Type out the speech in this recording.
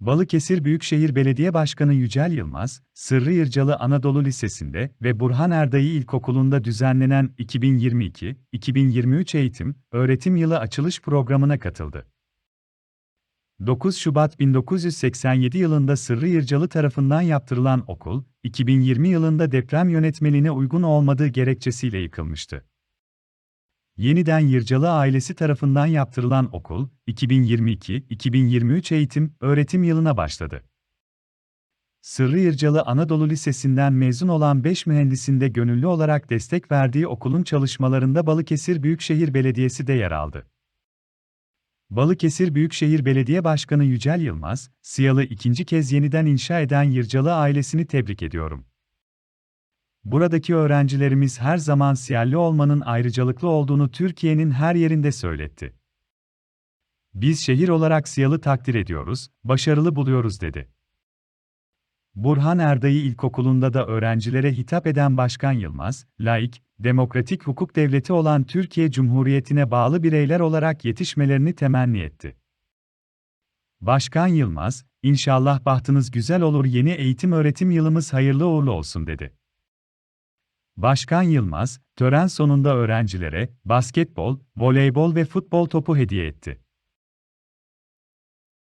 Balıkesir Büyükşehir Belediye Başkanı Yücel Yılmaz, Sırrı Yırcalı Anadolu Lisesi'nde ve Burhan Erdayı İlkokulu'nda düzenlenen 2022-2023 eğitim, öğretim yılı açılış programına katıldı. 9 Şubat 1987 yılında Sırrı Yırcalı tarafından yaptırılan okul, 2020 yılında deprem yönetmeliğine uygun olmadığı gerekçesiyle yıkılmıştı. Yeniden Yırcalı ailesi tarafından yaptırılan okul, 2022-2023 eğitim, öğretim yılına başladı. Sırrı Yırcalı Anadolu Lisesi'nden mezun olan 5 mühendisin de gönüllü olarak destek verdiği okulun çalışmalarında Balıkesir Büyükşehir Belediyesi de yer aldı. Balıkesir Büyükşehir Belediye Başkanı Yücel Yılmaz, SİA'lı ikinci kez yeniden inşa eden Yırcalı ailesini tebrik ediyorum. Buradaki öğrencilerimiz her zaman siyerli olmanın ayrıcalıklı olduğunu Türkiye'nin her yerinde söyletti. Biz şehir olarak Siyalı takdir ediyoruz, başarılı buluyoruz dedi. Burhan Erdayı İlkokulu'nda da öğrencilere hitap eden Başkan Yılmaz, laik, demokratik hukuk devleti olan Türkiye Cumhuriyeti'ne bağlı bireyler olarak yetişmelerini temenni etti. Başkan Yılmaz, inşallah bahtınız güzel olur yeni eğitim öğretim yılımız hayırlı uğurlu olsun dedi. Başkan Yılmaz, tören sonunda öğrencilere basketbol, voleybol ve futbol topu hediye etti.